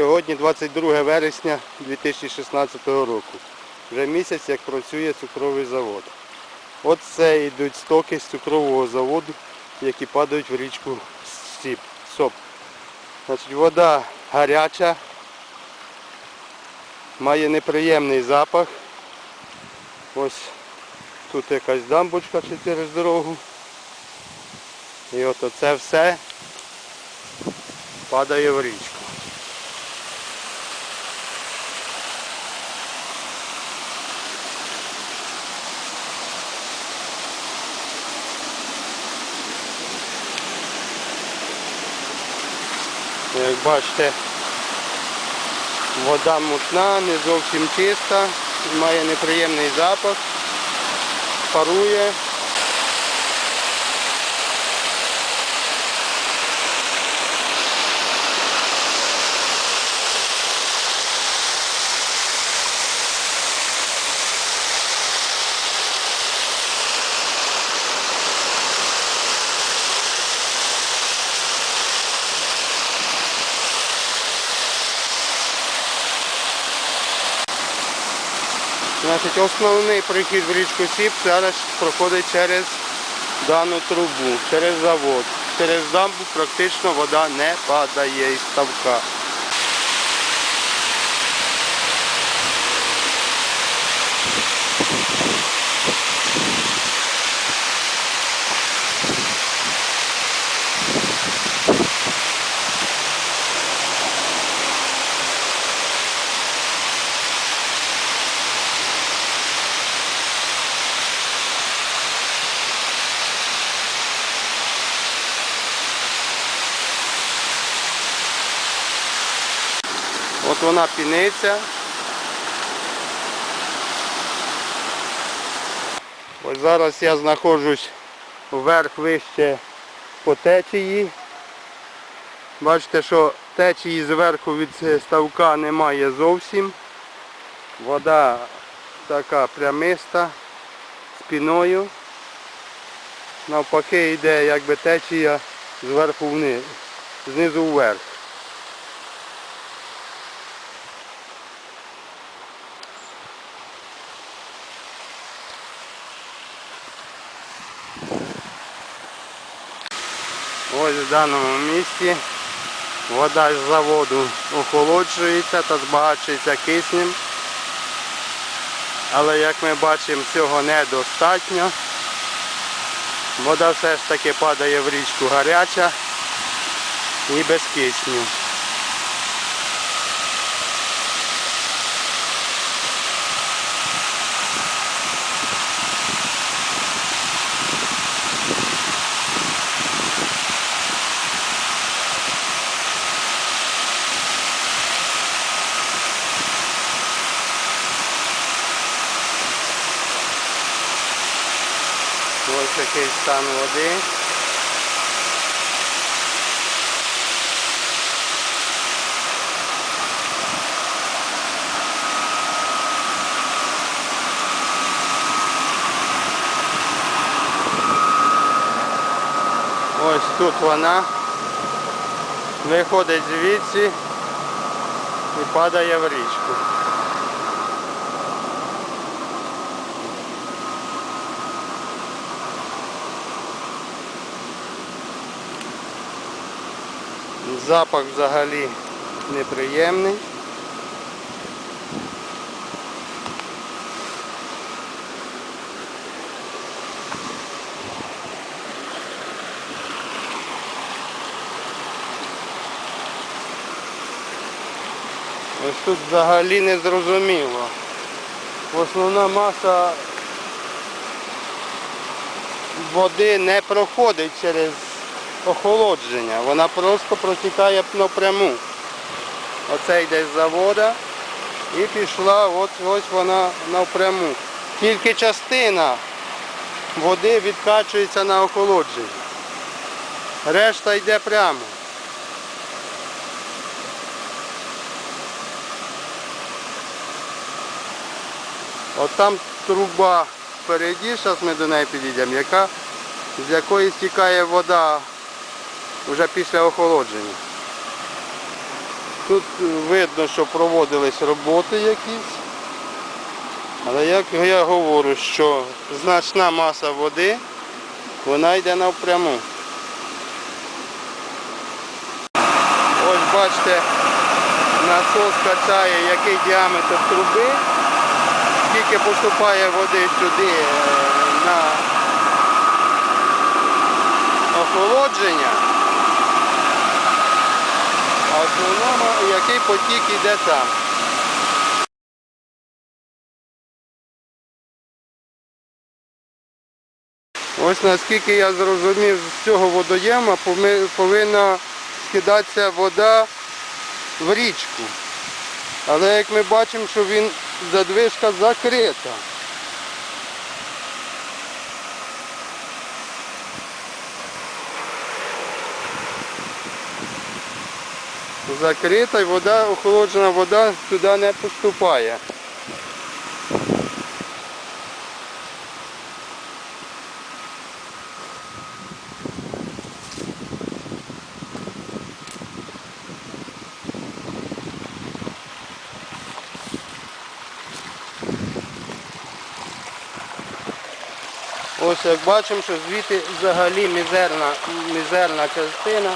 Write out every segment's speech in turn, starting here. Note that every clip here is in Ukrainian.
Сьогодні 22 вересня 2016 року. Вже місяць як працює цукровий завод. От це йдуть стоки з цукрового заводу, які падають в річку Сіп. Соп. Значить, вода гаряча, має неприємний запах. Ось тут якась дамбочка через дорогу. І от оце все падає в річку. Як бачите, вода мутна, не зовсім чиста, має неприємний запах, парує. Значить, основний прихід в річку Сіп зараз проходить через дану трубу, через завод. Через дамбу практично вода не падає із ставка. От вона піниться. Ось зараз я знаходжусь вверх вище по течії. Бачите, що течії зверху від ставка немає зовсім. Вода така прямиста, спіною. Навпаки йде якби течія зверху вниз, знизу вверх. Ось в даному місці вода з заводу охолоджується та збагачується киснем. Але як ми бачимо, цього недостатньо. Вода все ж таки падає в річку гаряча і без кисню. Ось такий стан води. Ось тут вона виходить звідси і падає в річку. Запах взагалі неприємний. Ось тут взагалі не зрозуміло. Основна маса води не проходить через охолодження. Вона просто протікає напряму. Оце йде з завода і пішла, от ось вона напряму. Тільки частина води відкачується на охолодження. Решта йде прямо. От там труба впереді, зараз ми до неї підійдемо, яка, з якої стікає вода вже після охолодження. Тут видно, що проводились роботи якісь. Але як я говорю, що значна маса води, вона йде навпряму. Ось бачите, насос качає, який діаметр труби, скільки поступає води сюди е, на охолодження, а в основному який потік йде там. Ось наскільки я зрозумів, з цього водоєма повинна скидатися вода в річку. Але як ми бачимо, що він задвижка закрита. Закрита і вода, охолоджена вода туди не поступає. Ось як бачимо, що звідти взагалі мізерна, мізерна частина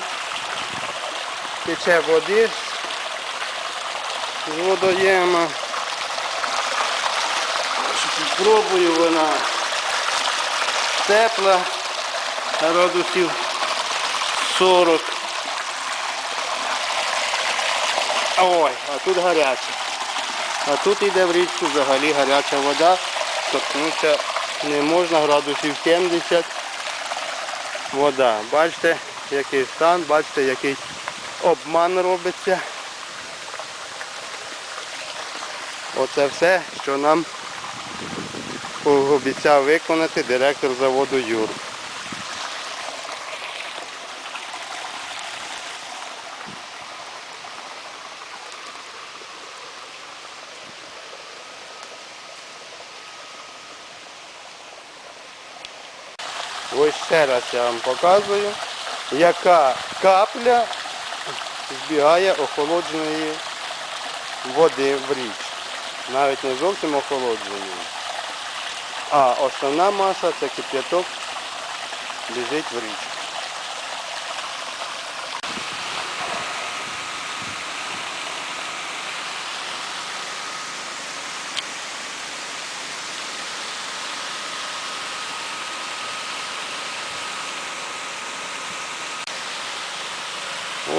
тече води з водоєма. Спробую вона тепла, градусів 40. Ой, а тут гаряча. А тут йде в річку взагалі гаряча вода, торкнутися не можна градусів 70 вода. Бачите, який стан, бачите, який обман робиться. Оце все, що нам обіцяв виконати директор заводу Юр. Ось ще раз я вам показую, яка капля збігає охолодженої води в річ. Навіть не зовсім охолодженої. А основна маса це кип'яток біжить в річку.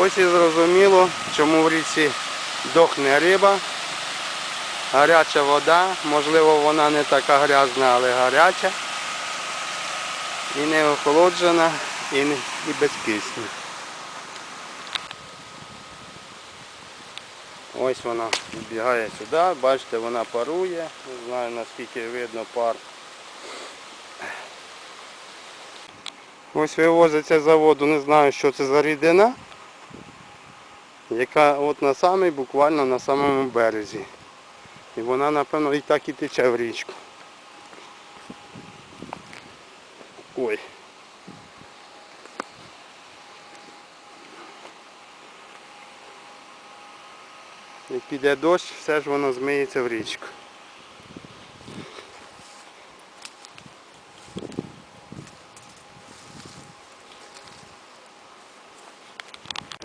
Ось і зрозуміло, чому в річці дохне риба. Гаряча вода, можливо вона не така грязна, але гаряча. І не охолоджена, і, не, і безкисна. Ось вона збігає сюди, бачите, вона парує, не знаю наскільки видно пар. Ось вивозиться з заводу, не знаю що це за рідина, яка от на самий, буквально на самому березі. І вона, напевно, і так і тече в річку. Ой. Як піде дощ, все ж воно змиється в річку.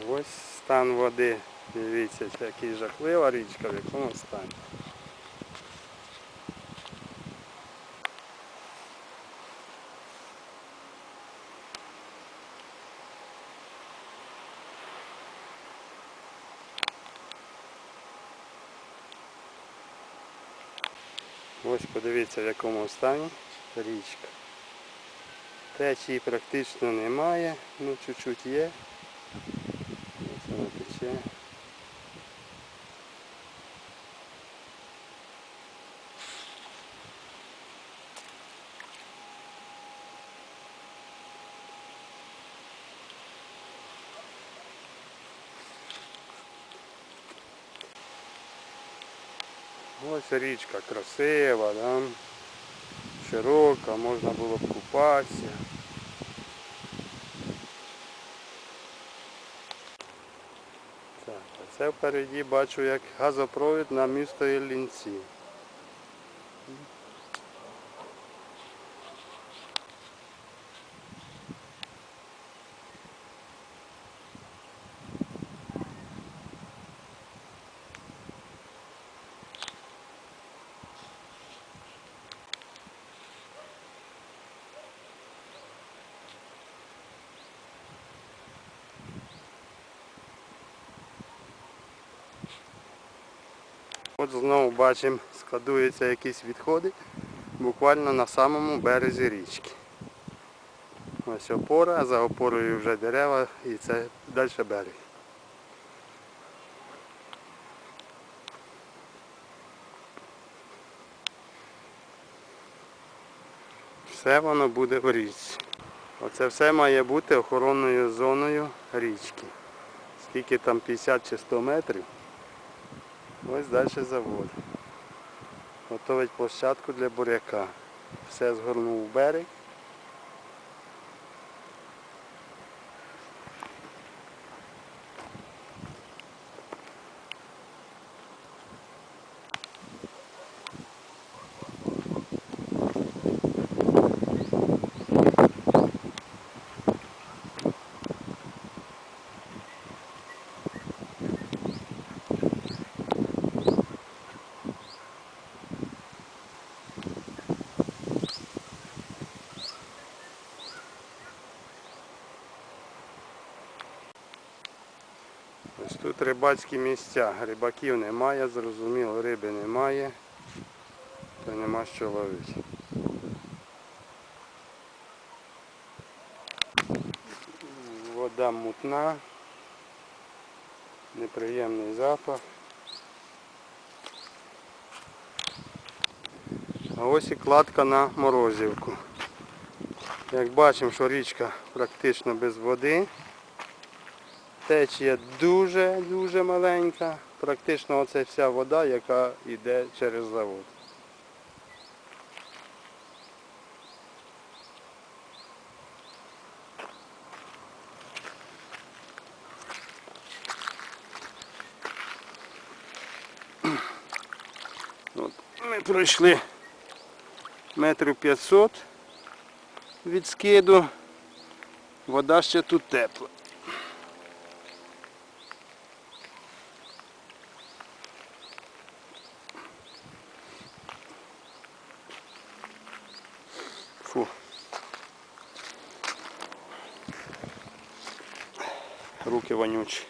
Ось стан води. Дивіться, який жахлива річка, в якому стані. Ось подивіться в якому стані річка. Течії практично немає, ну чуть-чуть є. Вона тече. Ось річка красива, да? широка, можна було б купатися. Так, а Це впереді бачу як газопровід на місто Іллінці. От знову бачимо, складуються якісь відходи буквально на самому березі річки. Ось опора, а за опорою вже дерева і це далі берег. Все воно буде в річці. Оце все має бути охоронною зоною річки. Скільки там 50 чи 100 метрів. Ось далі завод. Готовить площадку для буряка. Все згорнув в берег. Ось тут рибацькі місця. Рибаків немає, зрозуміло, риби немає, то нема що ловити. Вода мутна, неприємний запах. А ось і кладка на морозівку. Як бачимо, що річка практично без води. Течія дуже-дуже маленька. Практично оце вся вода, яка йде через завод. Ми пройшли метрів 500 від скиду. Вода ще тут тепла. Вонючі.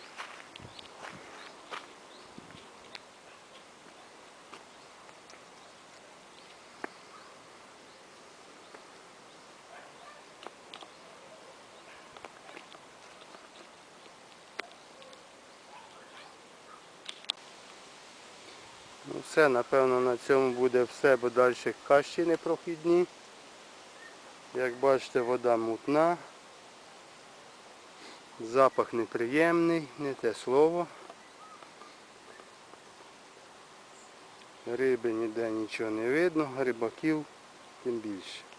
Ну все, напевно на цьому буде все, бо далі кащі непрохідні. Як бачите, вода мутна. Запах неприємний, не те слово. Риби ніде нічого не видно, рибаків тим більше.